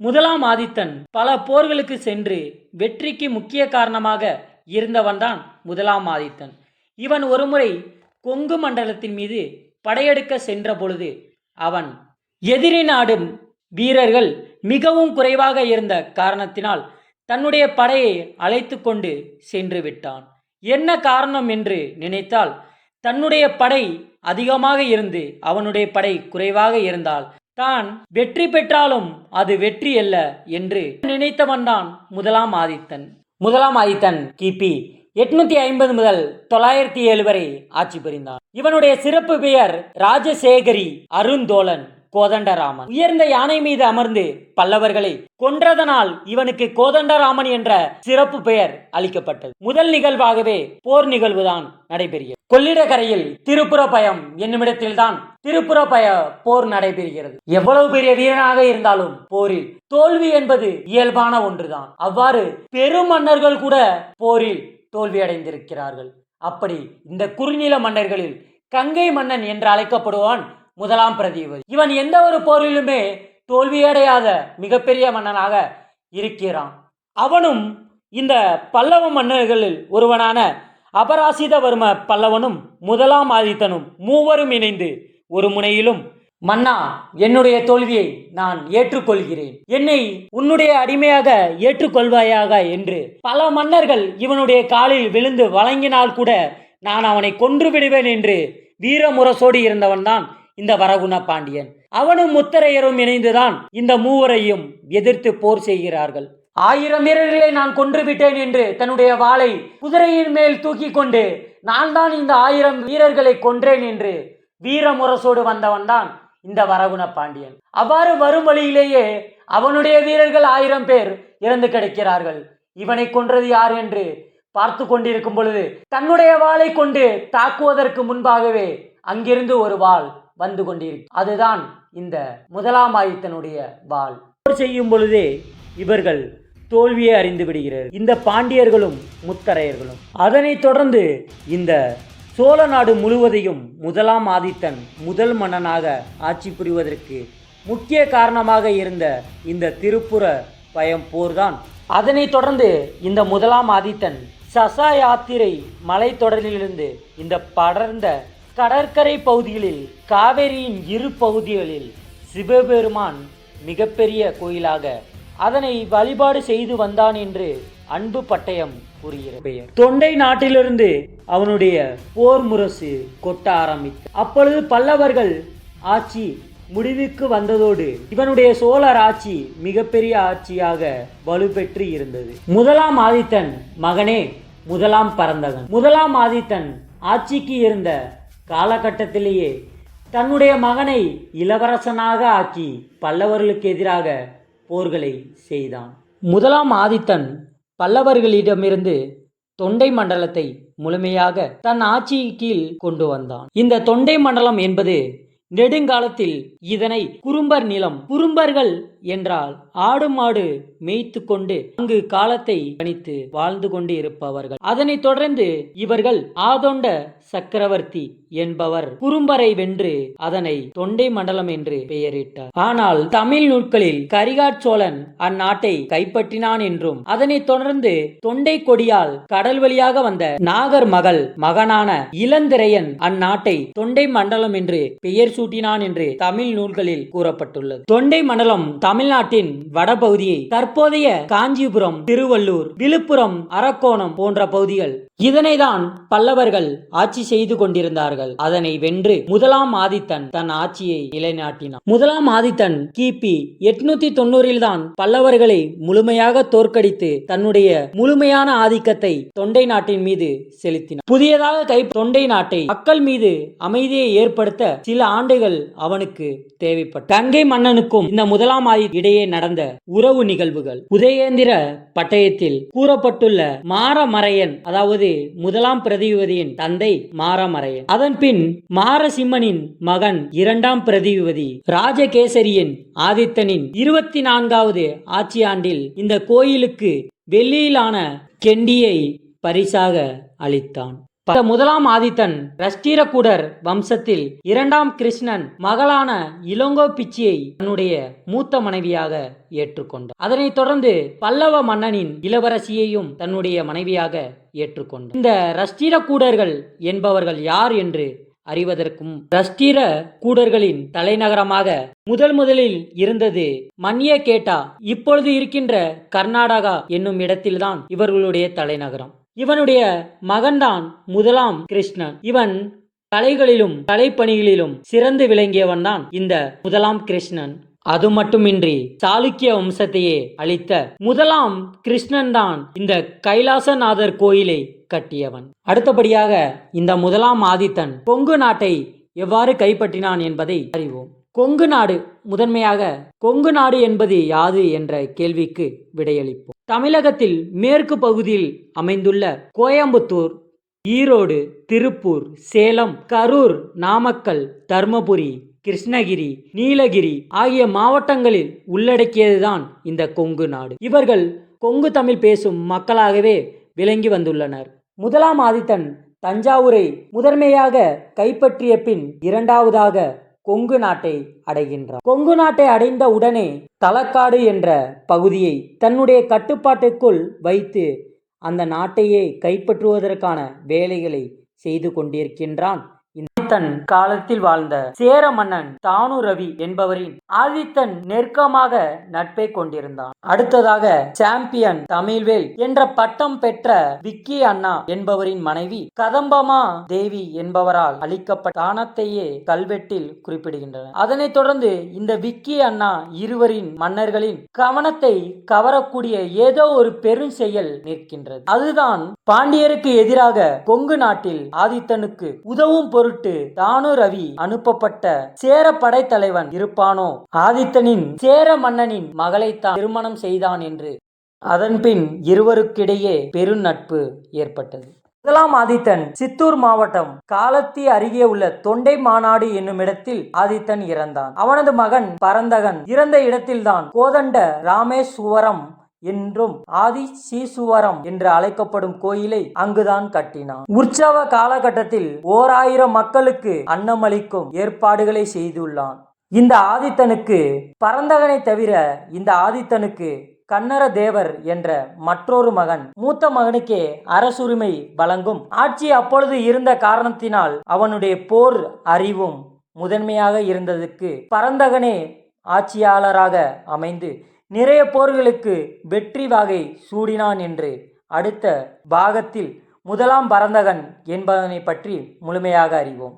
முதலாம் ஆதித்தன் பல போர்களுக்கு சென்று வெற்றிக்கு முக்கிய காரணமாக இருந்தவன்தான் முதலாம் ஆதித்தன். இவன் ஒருமுறை கொங்கு மண்டலத்தின் மீது படையெடுக்க சென்ற பொழுது அவன் எதிரி நாடும் வீரர்கள் மிகவும் குறைவாக இருந்த காரணத்தினால் தன்னுடைய படையை அழைத்து கொண்டு சென்று விட்டான். என்ன காரணம் என்று நினைத்தால் தன்னுடைய படை அதிகமாக இருந்து அவனுடைய படை குறைவாக இருந்தால் தான் வெற்றி பெற்றாலும் அது வெற்றி அல்ல என்று நினைத்தவன்தான் முதலாம் ஆதித்தன். முதலாம் ஆதித்தன் கிபி எட்நூத்தி ஐம்பது முதல் தொள்ளாயிரத்தி ஏழு வரை ஆட்சி புரிந்தான். இவனுடைய சிறப்பு பெயர் ராஜசேகரி அருந்தோலன் கோதண்டராமன். உயர்ந்த யானை மீது அமர்ந்து பல்லவர்களை கொன்றதனால் இவனுக்கு கோதண்டராமன் என்ற சிறப்பு பெயர் அளிக்கப்பட்டது. முதல் நிகழ்வாகவே போர் நிகழ்வுதான் நடைபெறுகிறது. கொள்ளிடக்கரையில் திருப்புறப்பயம் என்னுமிடத்தில்தான் திருப்புறப்பய போர் நடைபெறுகிறது. எவ்வளவு பெரிய வீரனாக இருந்தாலும் போரில் தோல்வி என்பது இயல்பான ஒன்றுதான். அவ்வாறு பெரும் மன்னர்கள் கூட போரில் தோல்வி அடைந்திருக்கிறார்கள். அப்படி இந்த குறுநில மன்னர்களில் கங்கை மன்னன் என்று அழைக்கப்படுவான் முதலாம் பிரதிபதி இவன் எந்த ஒரு போரிலுமே தோல்வியடையாத மிகப்பெரிய மன்னனாக இருக்கிறான். அவனும் இந்த பல்லவ மன்னர்களில் ஒருவனான அபராசிதவர்ம பல்லவனும் முதலாம் ஆதித்தனும் மூவரும் இணைந்து ஒரு முனையிலும் மன்னா என்னுடைய தோல்வியை நான் ஏற்றுக்கொள்கிறேன். என்னை உன்னுடைய அடிமையாக ஏற்றுக்கொள்வாயாக என்று. பல மன்னர்கள் இவனுடைய காலில் விழுந்து வழங்கினால் கூட நான் அவனை கொன்று விடுவேன் என்று வீரமுரசோடு இருந்தவன்தான் இந்த வரகுண பாண்டியன். அவனும் முத்தரையரும் இணைந்துதான் இந்த மூவரையும் எதிர்த்து போர் செய்கிறார்கள். ஆயிரம் வீரர்களை நான் கொன்று விட்டேன் என்று தன்னுடைய வாளை குதிரையின் மேல் தூக்கி கொண்டு நான் தான் இந்த ஆயிரம் வீரர்களை கொன்றேன் என்று வீரமுரசோடு வந்தவன்தான் இந்த வரகுண பாண்டியன். அவ்வாறு வரும் வழியிலேயே அவனுடைய வீரர்கள் ஆயிரம் பேர் இறந்து கிடைக்கிறார்கள். இவனை கொன்றது யார் என்று பார்த்து கொண்டிருக்கும் பொழுது தன்னுடைய வாளை கொண்டு தாக்குவதற்கு முன்பாகவே அங்கிருந்து ஒரு வாள் வந்து கொண்டிருக்கு. அதுதான் இந்த முதலாம் ஆதித்தனுடைய வாள் போர் செய்யும் பொழுதே இவர்கள் தோல்வியை அறிந்து விடுகிறார்கள். இந்த பாண்டியர்களும் முத்தரையர்களும். அதனைத் தொடர்ந்து இந்த சோழ நாடு முழுவதையும் முதலாம் ஆதித்தன் முதல் மன்னனாக ஆட்சி புரிவதற்கு முக்கிய காரணமாக இருந்த இந்த திருப்புற பயம் போர்தான். அதனைத் தொடர்ந்து இந்த முதலாம் ஆதித்தன் சசா யாத்திரை மலைத்தொடரிலிருந்து இந்த படர்ந்த கடற்கரை பகுதிகளில் காவேரியின் இரு பகுதிகளில் சிவபெருமான் மிகப்பெரிய கோயிலாக அதனை வழிபாடு செய்து வந்தான் என்று அன்பு பட்டயம் கூறுகிறது. பெயர் தொண்டை நாட்டிலிருந்து அவனுடைய போர் முரசு கொட்ட ஆரம்பித்து அப்பொழுது பல்லவர்கள் ஆட்சி முடிவுக்கு வந்ததோடு இவனுடைய சோழர் ஆட்சி மிகப்பெரிய ஆட்சியாக வலுப்பெற்று இருந்தது. முதலாம் ஆதித்தன் மகனே முதலாம் பரந்தகன். முதலாம் ஆதித்தன் ஆட்சிக்கு இருந்த காலகட்டத்திலேயே தன்னுடைய மகனை இளவரசனாக ஆக்கி பல்லவர்களுக்கு எதிராக போர்களை செய்தான். முதலாம் ஆதித்தன் பல்லவர்களிடமிருந்து தொண்டை மண்டலத்தை முழுமையாக தன் ஆட்சி கீழ் கொண்டு வந்தான். இந்த தொண்டை மண்டலம் என்பது நெடுங்காலத்தில் இதனை குறும்பர் நிலம் குறும்பர்கள் என்றால் ஆடு மாடு மேய்த்து கொண்டு அங்கு காலத்தை கணித்து வாழ்ந்து கொண்டு இருப்பவர்கள் அதனைத் தொடர்ந்து இவர்கள் ஆதொண்ட சக்கரவர்த்தி என்பவர் குறும்பரை வென்று அதனை தொண்டை மண்டலம் என்று பெயரிட்டார். ஆனால் தமிழ் நூல்களில் கரிகாட் சோழன் அந்நாட்டை கைப்பற்றினான் என்றும் அதனைத் தொடர்ந்து தொண்டை கொடியால் கடல் வழியாக வந்த நாகர் மகள் மகனான இளந்திரையன் அந்நாட்டை தொண்டை மண்டலம் என்று பெயர் சூட்டினான் என்று தமிழ் நூல்களில் கூறப்பட்டுள்ளது. தொண்டை மண்டலம் தமிழ்நாட்டின் வடபகுதியை தற்போதைய காஞ்சிபுரம் திருவள்ளூர் விழுப்புரம் அரக்கோணம் போன்ற பகுதிகள் இதனைதான் பல்லவர்கள் ஆட்சி செய்து கொண்டிருந்தார்கள். அதனை வென்று முதலாம் ஆதித்தன் தன் ஆட்சியை நிலைநாட்டினான். முதலாம் ஆதித்தன் கிபி எட்நூத்தி தொண்ணூறில் தான் பல்லவர்களை முழுமையாக தோற்கடித்து தன்னுடைய முழுமையான ஆதிக்கத்தை தொண்டை நாட்டின் மீது செலுத்தினார் புதியதாக கை தொண்டை நாட்டை மக்கள் மீது அமைதியை ஏற்படுத்த சில ஆண்டுகள் அவனுக்கு தேவைப்பட்ட கங்கை மன்னனுக்கும் இந்த முதலாம் ஆதி இடையே நடந்த உறவு நிகழ்வுகள். உதயேந்திர பட்டயத்தில் கூறப்பட்டுள்ள மாரமரையன் அதாவது முதலாம் பிரதிபதியின் தந்தை மாரமரையன் அதன் பின் மாரசிம்மனின் மகன் இரண்டாம் பிரதிபதி ராஜகேசரியின் ஆதித்தனின் இருபத்தி நான்காவது ஆட்சியாண்டில் இந்த கோயிலுக்கு வெள்ளியிலான கெண்டியை பரிசாக அளித்தான். முதலாம் ஆதித்தன் ரஷ்டீரகூடர் வம்சத்தில் இரண்டாம் கிருஷ்ணன் மகளான இளங்கோ பிச்சியை தன்னுடைய மூத்த மனைவியாக ஏற்றுக்கொண்டார் அதனைத் தொடர்ந்து பல்லவ மன்னனின் இளவரசியையும் தன்னுடைய மனைவியாக ஏற்றுக்கொண்டார். இந்த ரஷ்டிர கூடர்கள் என்பவர்கள் யார் என்று அறிவதற்கும் ரஷ்டிர கூடர்களின் தலைநகரமாக முதல் முதலில் இருந்தது மன்ய கேட்டா இப்பொழுது இருக்கின்ற கர்நாடகா என்னும் இடத்தில்தான் இவர்களுடைய தலைநகரம். இவனுடைய மகன்தான் முதலாம் கிருஷ்ணன். இவன் கலைகளிலும் கலைப்பணிகளிலும் சிறந்து விளங்கியவன் தான் இந்த முதலாம் கிருஷ்ணன். அது மட்டுமின்றி சாளுக்கிய வம்சத்தையே அளித்த முதலாம் கிருஷ்ணன் தான் இந்த கைலாசநாதர் கோயிலை கட்டியவன். அடுத்தபடியாக இந்த முதலாம் ஆதித்தன் கொங்கு நாட்டை எவ்வாறு கைப்பற்றினான் என்பதை அறிவோம். கொங்கு நாடு முதன்மையாக கொங்கு நாடு என்பது யாது என்ற கேள்விக்கு விடையளிப்போம். தமிழகத்தில் மேற்கு பகுதியில் அமைந்துள்ள கோயம்புத்தூர் ஈரோடு திருப்பூர் சேலம் கரூர் நாமக்கல் தர்மபுரி கிருஷ்ணகிரி நீலகிரி ஆகிய மாவட்டங்களில் உள்ளடக்கியதுதான் இந்த கொங்கு நாடு. இவர்கள் கொங்கு தமிழ் பேசும் மக்களாகவே விளங்கி வந்துள்ளனர். முதலாம் ஆதித்தன் தஞ்சாவூரை முதன்மையாக கைப்பற்றிய பின் இரண்டாவதாக கொங்கு நாட்டை அடைகின்றார் கொங்கு நாட்டை அடைந்த உடனே தலக்காடு என்ற பகுதியை தன்னுடைய கட்டுப்பாட்டுக்குள் வைத்து அந்த நாட்டையே கைப்பற்றுவதற்கான வேலைகளை செய்து கொண்டிருக்கின்றான் தன் காலத்தில் வாழ்ந்த சேர மன்னன் தானு ரவி என்பவரின் ஆதித்தன் நெருக்கமாக நட்பை கொண்டிருந்தான். அடுத்ததாக சாம்பியன் தமிழ்வேல் என்ற பட்டம் பெற்ற விக்கி அண்ணா என்பவரின் மனைவி கதம்பமா தேவி என்பவரால் அளிக்கப்பட்ட தானத்தையே கல்வெட்டில் குறிப்பிடுகின்றனர். அதனைத் தொடர்ந்து இந்த விக்கி அண்ணா இருவரின் மன்னர்களின் கவனத்தை கவரக்கூடிய ஏதோ ஒரு பெரும் செயல் நிற்கின்றது. அதுதான் பாண்டியருக்கு எதிராக கொங்கு நாட்டில் ஆதித்தனுக்கு உதவும் பொருட்டு தானு ரவி அனுப்பப்பட்ட சேர படைத்தலைவன் இருப்பானோ? ஆதித்தனின் சேர மன்னனின் மகளைத்தான் திருமணம் செய்தான் என்று. அதன்பின் இருவருக்கிடையே பெருநட்பு ஏற்பட்டது. முதலாம் ஆதித்தன் சித்தூர் மாவட்டம் காலத்தி அருகே உள்ள தொண்டை மாநாடு என்னும் இடத்தில் ஆதித்தன் இறந்தான். அவனது மகன் பரந்தகன் இறந்த இடத்தில்தான் கோதண்ட ராமேஸ்வரம் என்றும் ஆதி சீசுவரம் என்று அழைக்கப்படும் கோயிலை அங்குதான் கட்டினான். உற்சவ காலகட்டத்தில் ஓர் ஆயிரம் மக்களுக்கு அன்னமளிக்கும் ஏற்பாடுகளை செய்துள்ளான். இந்த ஆதித்தனுக்கு பரந்தகனை தவிர இந்த ஆதித்தனுக்கு கன்னர தேவர் என்ற மற்றொரு மகன் மூத்த மகனுக்கே அரசுரிமை வழங்கும். ஆட்சி அப்பொழுது இருந்த காரணத்தினால் அவனுடைய போர் அறிவும் முதன்மையாக இருந்ததுக்கு பரந்தகனே ஆட்சியாளராக அமைந்து நிறைய போர்களுக்கு வெற்றி வாகை சூடினான் என்று அடுத்த பாகத்தில் முதலாம் பரந்தகன் என்பதனை பற்றி முழுமையாக அறிவோம்.